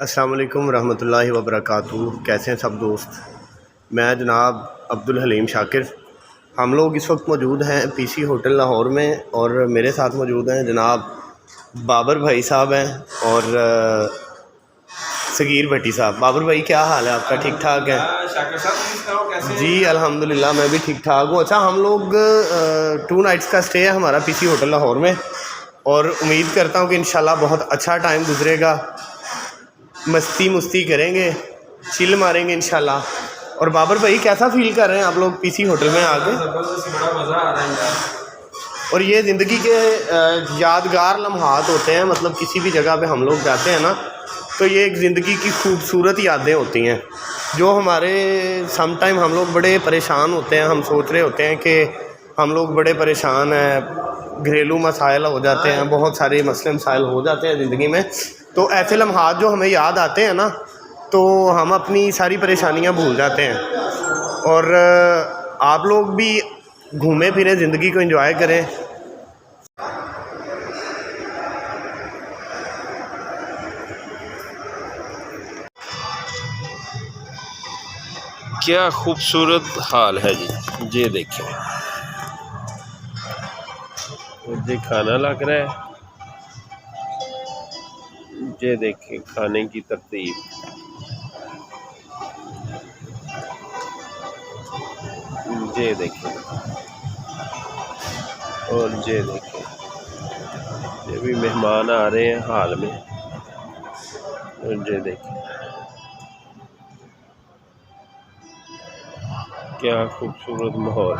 अस्सलाम वालेकुम रहमतुल्लाहि व कैसे हैं सब दोस्त? मैं जनाब अब्दुल हलीम शाकिर। हम लोग इस वक्त मौजूद हैं पीसी होटल लाहौर में और मेरे साथ मौजूद हैं जनाब बाबर भाई साहब हैं और सगीर भट्टी साहब। बाबर भाई क्या हाल है आपका? ठीक ठाक है? कैसे जी अल्हम्दुलिल्लाह मैं भी ठीक ठाक हूँ। अच्छा हम लोग टू नाइट्स का स्टे है हमारा पीसी होटल लाहौर में और उम्मीद करता हूँ कि इंशाल्लाह बहुत अच्छा टाइम गुजरेगा। मस्ती मुस्ती करेंगे चिल मारेंगे इंशाल्लाह। और बाबर भाई कैसा फील कर रहे हैं आप लोग पीसी होटल में आके? बड़ा मज़ा आ रहा है यार। और ये ज़िंदगी के यादगार लम्हात होते हैं मतलब किसी भी जगह पे हम लोग जाते हैं ना तो ये एक ज़िंदगी की खूबसूरत यादें होती हैं जो हमारे सम टाइम हम लोग बड़े परेशान होते हैं। हम सोच रहे होते हैं कि हम लोग बड़े परेशान हैं घरेलू मसाइल हो जाते हैं बहुत सारे मसले मसाइल हो जाते हैं ज़िंदगी में। तो ऐसे लम्हा जो हमें याद आते हैं ना तो हम अपनी सारी परेशानियाँ भूल जाते हैं। और आप लोग भी घूमें फिरें ज़िंदगी को एंजॉय करें। क्या खूबसूरत हाल है जी। ये देखें मुझे खाना लग रहा है। ये देखें, खाने की तरतीब। ये देखें। और ये देखें। ये भी मेहमान आ रहे हैं हाल में। और ये देखें। क्या खूबसूरत माहौल।